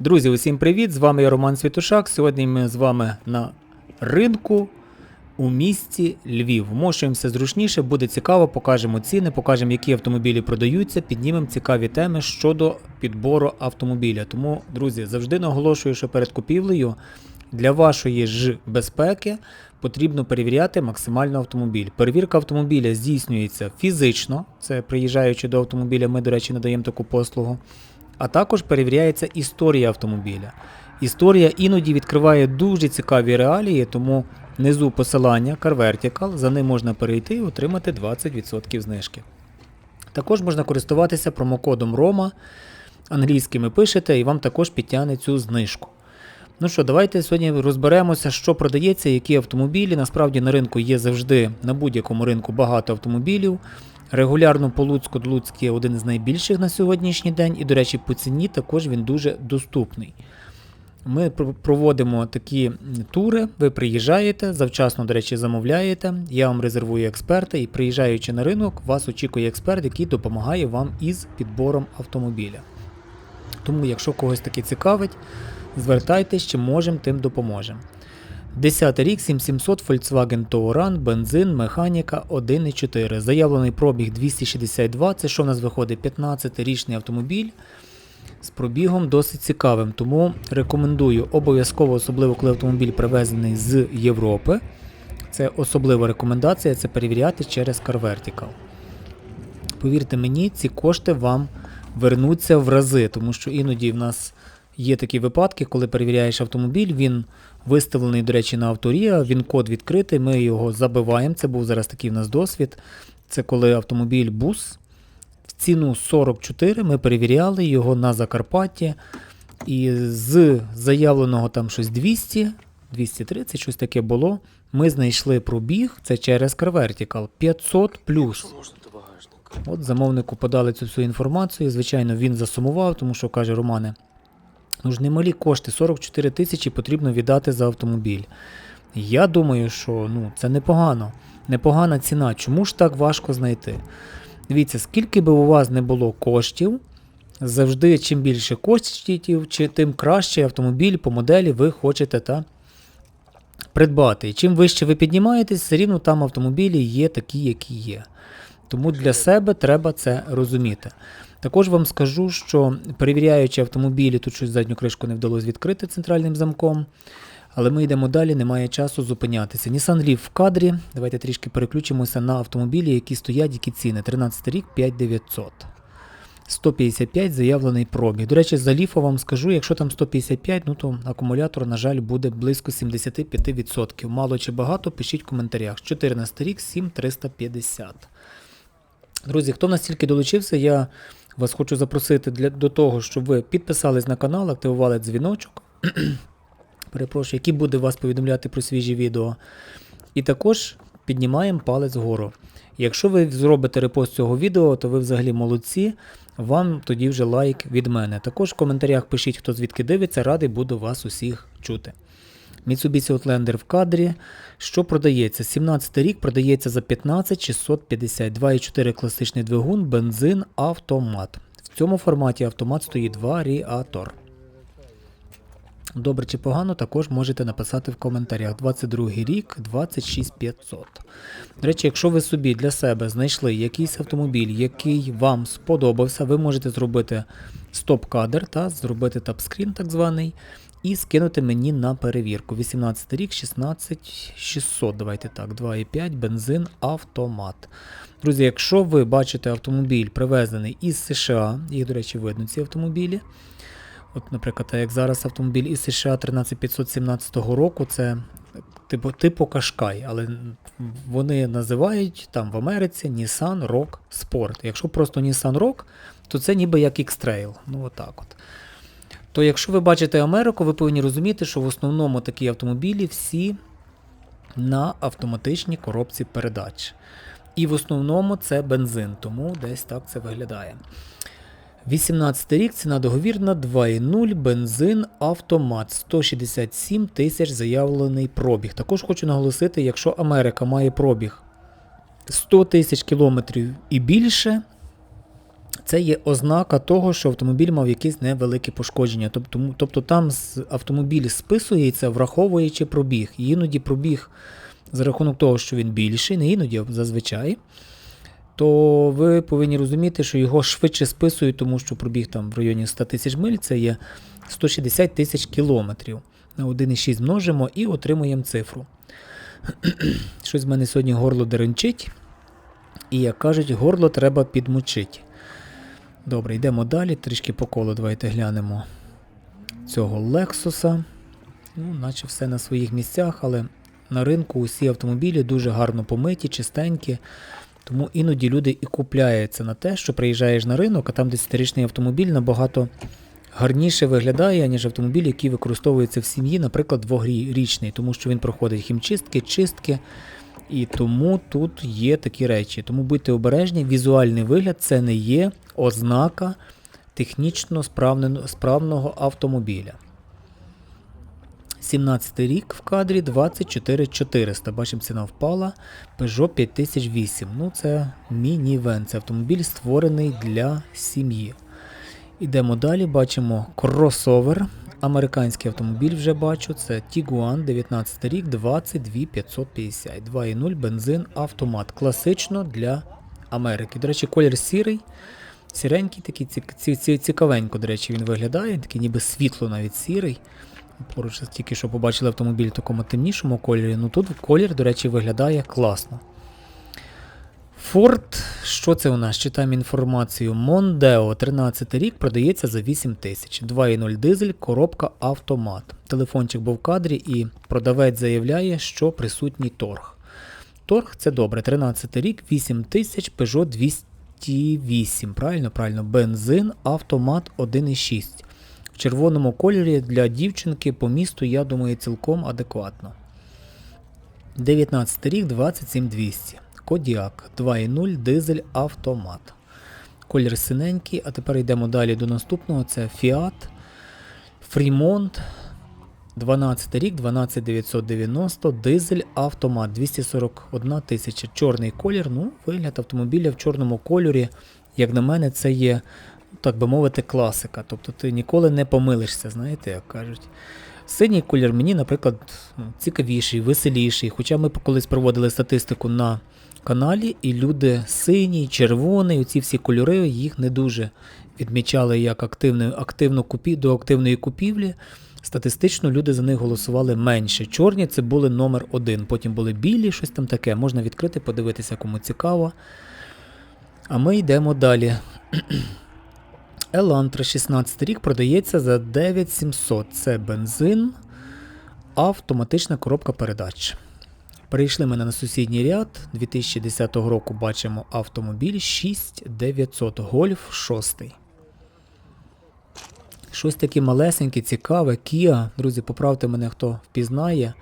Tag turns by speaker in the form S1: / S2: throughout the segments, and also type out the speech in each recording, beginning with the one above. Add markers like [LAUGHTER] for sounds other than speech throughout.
S1: Друзі, усім привіт! З вами я Роман Світушак. Сьогодні ми з вами на ринку у місті Львів. Вмошуємося зручніше, буде цікаво, покажемо ціни, покажемо, які автомобілі продаються, піднімемо цікаві теми щодо підбору автомобіля. Тому, друзі, завжди наголошую, що перед купівлею для вашої ж безпеки потрібно перевіряти максимально автомобіль. Перевірка автомобіля здійснюється фізично, це приїжджаючи до автомобіля, ми, до речі, надаємо таку послугу а також перевіряється історія автомобіля. Історія іноді відкриває дуже цікаві реалії, тому внизу посилання CarVertical, за ним можна перейти і отримати 20% знижки. Також можна користуватися промокодом ROMA, англійськими пишете, і вам також підтягне цю знижку. Ну що, давайте сьогодні розберемося, що продається, які автомобілі. Насправді на ринку є завжди на будь-якому ринку багато автомобілів. Регулярно по Луцьку до Луцьк один з найбільших на сьогоднішній день, і, до речі, по ціні також він дуже доступний. Ми проводимо такі тури, ви приїжджаєте, завчасно, до речі, замовляєте. Я вам резервую експерта, і приїжджаючи на ринок, вас очікує експерт, який допомагає вам із підбором автомобіля. Тому, якщо когось таки цікавить, звертайтесь, чи можемо, тим допоможемо. 10 рік 7700 Volkswagen Touran, бензин, механіка 1.4. Заявлений пробіг 262. Це що в нас виходить? 15-річний автомобіль з пробігом досить цікавим. Тому рекомендую обов'язково, особливо коли автомобіль привезений з Європи. Це особлива рекомендація це перевіряти через CarVertical. Повірте мені, ці кошти вам вернуться в рази, тому що іноді в нас є такі випадки, коли перевіряєш автомобіль, він виставлений, до речі, на авторія, він код відкритий, ми його забиваємо. Це був зараз такий в нас досвід. Це коли автомобіль бус в ціну 44 ми перевіряли його на Закарпатті. І з заявленого там щось 200, 230, щось таке було. Ми знайшли пробіг, це через CarVertical, 500 плюс. От замовнику подали цю всю інформацію. Звичайно, він засумував, тому що каже Романе, ну ж немалі кошти, 44 тисячі потрібно віддати за автомобіль. Я думаю, що ну, це непогано. Непогана ціна. Чому ж так важко знайти? Дивіться, скільки би у вас не було коштів, завжди чим більше коштів, чи тим краще автомобіль по моделі ви хочете та придбати. І чим вище ви піднімаєтесь, все рівно там автомобілі є такі, які є. Тому для себе треба це розуміти. Також вам скажу, що перевіряючи автомобілі, тут щось задню кришку не вдалося відкрити центральним замком. Але ми йдемо далі, немає часу зупинятися. Nissan Leaf в кадрі. Давайте трішки переключимося на автомобілі, які стоять, які ціни. 13 рік 5900. 155 заявлений пробіг. До речі, за ліфа вам скажу, якщо там 155, ну то акумулятор, на жаль, буде близько 75%. Мало чи багато, пишіть в коментарях. 14 рік 7350. Друзі, хто в нас тільки долучився, я вас хочу запросити для, до того, щоб ви підписались на канал, активували дзвіночок. [CLEARS THROAT] Перепрошую, який буде вас повідомляти про свіжі відео. І також піднімаємо палець вгору. Якщо ви зробите репост цього відео, то ви взагалі молодці. Вам тоді вже лайк від мене. Також в коментарях пишіть, хто звідки дивиться, радий буду вас усіх чути. Mitsubishi Outlander в кадрі. Що продається? 17 рік продається за 15 650, 2,4 класичний двигун, бензин, автомат. В цьому форматі автомат стоїть варіатор. Добре чи погано, також можете написати в коментарях. 22 рік, 26500. До речі, якщо ви собі для себе знайшли якийсь автомобіль, який вам сподобався, ви можете зробити стоп-кадр та зробити тапскрін так званий, і скинути мені на перевірку. 18 рік, 16600, давайте так, 2,5, бензин, автомат. Друзі, якщо ви бачите автомобіль привезений із США, їх, до речі, видно ці автомобілі. От, наприклад, як зараз автомобіль із США 13517 року, це типу, типу Кашкай, але вони називають там в Америці Nissan Rock Sport. Якщо просто Nissan Rock, то це ніби як X-Trail. Ну отак от. То якщо ви бачите Америку, ви повинні розуміти, що в основному такі автомобілі всі на автоматичній коробці передач. І в основному це бензин, тому десь так це виглядає. 18 рік, ціна договірна 2,0, бензин, автомат, 167 тисяч заявлений пробіг. Також хочу наголосити, якщо Америка має пробіг 100 тисяч кілометрів і більше, Це є ознака того, що автомобіль мав якесь невелике пошкодження. Тобто, тобто там автомобіль списується, враховуючи пробіг. І іноді пробіг за рахунок того, що він більший, не іноді, зазвичай, то ви повинні розуміти, що його швидше списують, тому що пробіг там в районі 100 тисяч миль, це є 160 тисяч кілометрів. На 1,6 множимо і отримуємо цифру. [CLEARS THROAT] Щось в мене сьогодні горло деренчить. І як кажуть, горло треба підмочити. Добре, йдемо далі. Трішки по колу давайте глянемо цього Лексуса. Ну, наче все на своїх місцях, але на ринку усі автомобілі дуже гарно помиті, чистенькі. Тому іноді люди і купляються на те, що приїжджаєш на ринок, а там 10-річний автомобіль набагато гарніше виглядає, ніж автомобіль, який використовується в сім'ї, наприклад, двохрічний, тому що він проходить хімчистки, чистки. І тому тут є такі речі. Тому будьте обережні, візуальний вигляд це не є ознака технічно справного автомобіля. 17 рік в кадрі 24 400. Бачимо, ціна впала. Peugeot 5008. Ну, це мінівен. Це автомобіль створений для сім'ї. Ідемо далі, бачимо кросовер. Американський автомобіль вже бачу. Це Tiguan 19 рік, 22 550. 2.0 бензин, автомат. Класично для Америки. До речі, колір сірий. Сіренький, такий цік- ці- ці- цікавенько, до речі, він виглядає, такий ніби світло навіть сірий. Поруч тільки що побачили автомобіль в такому темнішому кольорі. Ну тут колір, до речі, виглядає класно. Ford, що це у нас? Читаємо інформацію. Mondeo 13 рік продається за 8 тисяч. 2.0 дизель, коробка автомат. Телефончик був в кадрі і продавець заявляє, що присутній торг. Торг це добре. 13 рік, 8 тисяч, Peugeot 208. Правильно, правильно. Бензин, автомат 1.6. В червоному кольорі для дівчинки по місту, я думаю, цілком адекватно. 19 рік, 27200. Кодіак 2.0 дизель автомат. Колір синенький, а тепер йдемо далі до наступного. Це Fiat Fremont 12 рік, 12990, дизель автомат 241 тисяча. Чорний колір. Ну, вигляд автомобіля в чорному кольорі, як на мене, це є, так би мовити, класика. Тобто ти ніколи не помилишся, знаєте, як кажуть. Синій колір мені, наприклад, ну, цікавіший, веселіший. Хоча ми колись проводили статистику на каналі, і люди синій, червоний, оці всі кольори їх не дуже відмічали як активну, активну купі, до активної купівлі. Статистично люди за них голосували менше. Чорні це були номер один. Потім були білі, щось там таке. Можна відкрити, подивитися, кому цікаво. А ми йдемо далі. [CLEARS THROAT] Елантра 16 рік продається за 9700. Це бензин, автоматична коробка передач. Перейшли ми на сусідній ряд. 2010 року бачимо автомобіль 6900 Golf 6. Щось таке малесеньке, цікаве. Kia. Друзі, поправте мене, хто впізнає.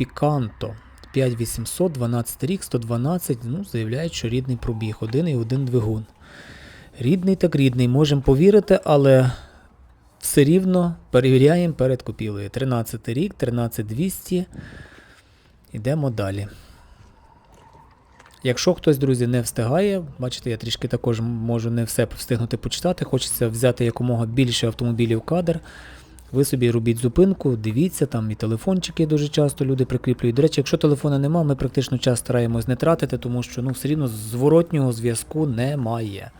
S1: Picanto 5800, 12 рік, 112. Ну, заявляють, що рідний пробіг. Один і один двигун. Рідний так рідний, можемо повірити, але все рівно перевіряємо перед купівлею. 13 рік, 13200. Йдемо далі. Якщо хтось, друзі, не встигає, бачите, я трішки також можу не все встигнути почитати, хочеться взяти якомога більше автомобілів кадр. Ви собі робіть зупинку, дивіться, там і телефончики дуже часто люди прикріплюють. До речі, якщо телефона нема, ми практично час стараємось не тратити, тому що ну, все рівно зворотнього зв'язку немає.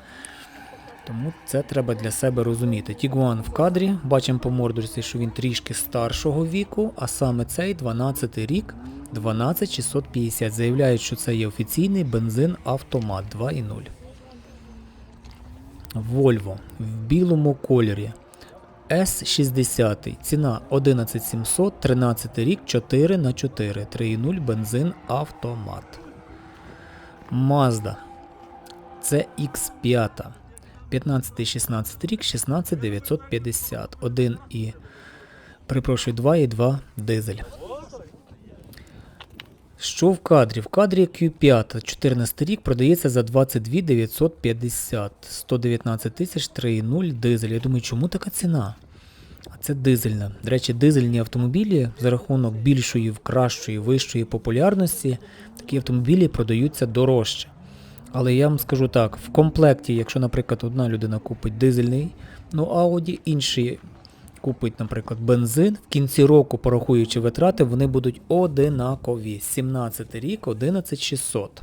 S1: Тому це треба для себе розуміти. Тігуан в кадрі, бачимо по мордорці, що він трішки старшого віку, а саме цей 12 рік, 12650. Заявляють, що це є офіційний бензин автомат 2.0. Volvo в білому кольорі. S60. Ціна 11700, 13 рік, 4 на 4 3.0 бензин автомат. Mazda. Це X5. 15-16 рік, 16950. 1 і. Перепрошую, 2,2 дизель. Що в кадрі? В кадрі Q5 14 рік продається за 22 950. 119 тисяч 3,0 дизель. Я думаю, чому така ціна? А це дизельна. До речі, дизельні автомобілі за рахунок більшої, кращої, вищої популярності, такі автомобілі продаються дорожче. Але я вам скажу так: в комплекті, якщо, наприклад, одна людина купить дизельний ну, Audi, інший купить, наприклад, бензин, в кінці року, порахуючи витрати, вони будуть одинакові. 17 рік, 11600.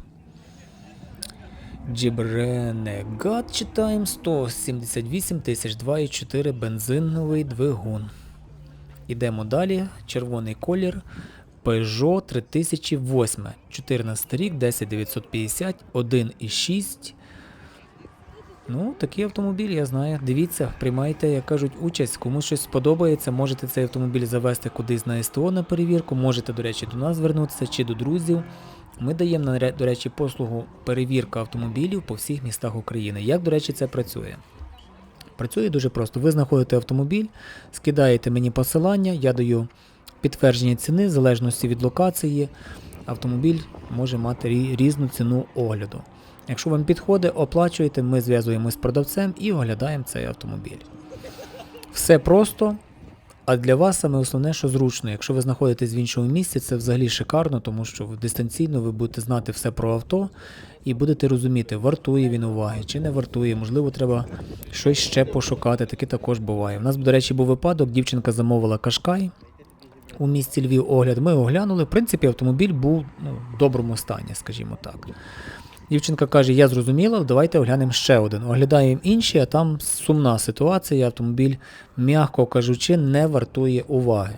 S1: Джібренегат читаємо 178 тисяч 2,4 бензиновий двигун. Ідемо далі. Червоний колір. Peugeot 3008. 14 рік, 10950, 1,6. Ну, такий автомобіль, я знаю. Дивіться, приймайте, як кажуть, участь. Кому щось сподобається, можете цей автомобіль завести кудись на СТО на перевірку. Можете, до речі, до нас звернутися чи до друзів. Ми даємо, до речі, послугу перевірка автомобілів по всіх містах України. Як, до речі, це працює? Працює дуже просто. Ви знаходите автомобіль, скидаєте мені посилання, я даю підтвердження ціни, в залежності від локації. Автомобіль може мати різну ціну огляду. Якщо вам підходить, оплачуєте, ми зв'язуємось з продавцем і оглядаємо цей автомобіль. Все просто, а для вас саме основне, що зручно. Якщо ви знаходитесь в іншому місці, це взагалі шикарно, тому що дистанційно ви будете знати все про авто і будете розуміти, вартує він уваги чи не вартує. Можливо, треба щось ще пошукати. Таке також буває. У нас, до речі, був випадок, дівчинка замовила кашкай у місті Львів огляд. Ми оглянули. В принципі, автомобіль був ну, в доброму стані, скажімо так. Дівчинка каже: Я зрозуміла, давайте оглянемо ще один. Оглядаємо інші, а там сумна ситуація. Автомобіль, м'яко кажучи, не вартує уваги.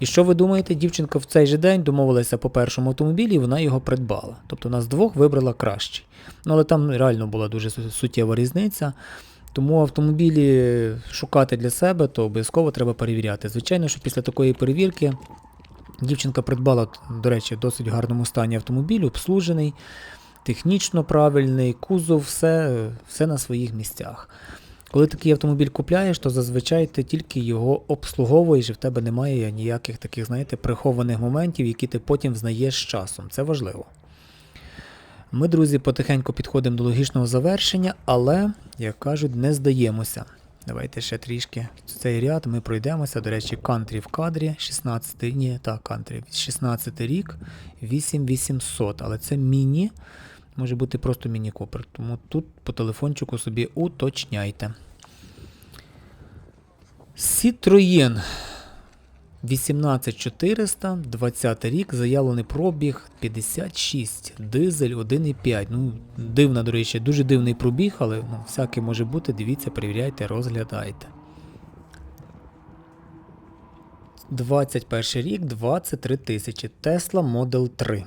S1: І що ви думаєте, дівчинка в цей же день домовилася по першому автомобілі, і вона його придбала. Тобто нас двох вибрала кращий. Ну, але там реально була дуже суттєва різниця. Тому автомобілі шукати для себе, то обов'язково треба перевіряти. Звичайно, що після такої перевірки дівчинка придбала, до речі, в досить гарному стані автомобіль, обслужений, технічно правильний, кузов, все, все на своїх місцях. Коли такий автомобіль купляєш, то зазвичай ти тільки його обслуговуєш, і в тебе немає ніяких таких, знаєте, прихованих моментів, які ти потім знаєш з часом. Це важливо. Ми, друзі, потихеньку підходимо до логічного завершення, але, як кажуть, не здаємося. Давайте ще трішки цей ряд ми пройдемося. До речі, кантрі в кадрі 16, ні, так, кантрі 16 рік, 8800, але це міні, може бути просто міні-купер. Тому тут по телефончику собі уточняйте. Citroën 18400, 20 рік, заявлений пробіг 56, дизель 1,5. Ну, дивна, до речі, дуже дивний пробіг, але ну, всяке може бути. Дивіться, перевіряйте, розглядайте. 21 рік, 23 тисячі. Tesla Model 3.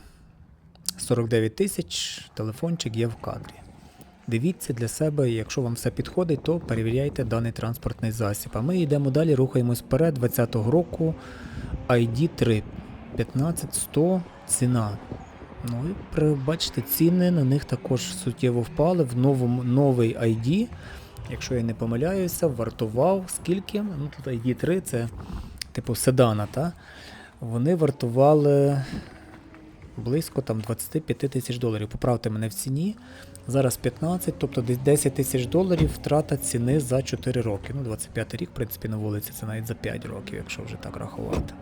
S1: 49 тисяч, телефончик є в кадрі. Дивіться для себе, якщо вам все підходить, то перевіряйте даний транспортний засіб. А ми йдемо далі, рухаємось вперед 20-го року ID3 15100 ціна. Ну і бачите, ціни на них також суттєво впали. В новому новий ID, якщо я не помиляюся, вартував скільки? Ну тут ID3 це типу седана, та? Вони вартували близько там 25 тисяч доларів. Поправте мене в ціні. Зараз 15, тобто 10 тисяч доларів втрата ціни за 4 роки. Ну, 25 рік, в принципі, на вулиці це навіть за 5 років, якщо вже так рахувати.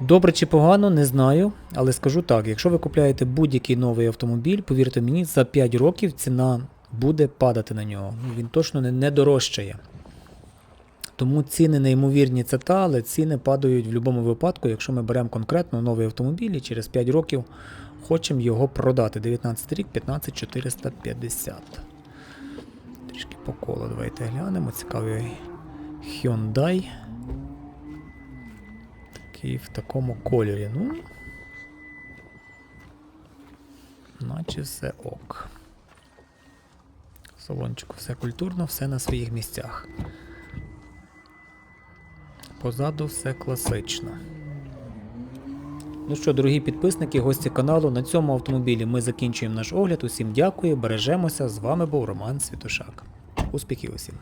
S1: Добре чи погано, не знаю, але скажу так: якщо ви купляєте будь-який новий автомобіль, повірте мені, за 5 років ціна буде падати на нього. Ну, Він точно не, не дорожчає. Тому ціни неймовірні це та, але ціни падають в будь-якому випадку, якщо ми беремо конкретно новий автомобіль і через 5 років хочемо його продати. 19 рік 15450. Трішки по колу давайте глянемо. Цікавий Hyundai. Такий в такому кольорі. Ну. Наче все ок. В салончику все культурно, все на своїх місцях. Позаду все класично. Ну що, дорогі підписники, гості каналу, на цьому автомобілі ми закінчуємо наш огляд. Усім дякую, бережемося. З вами був Роман Світошак. Успіхів усім!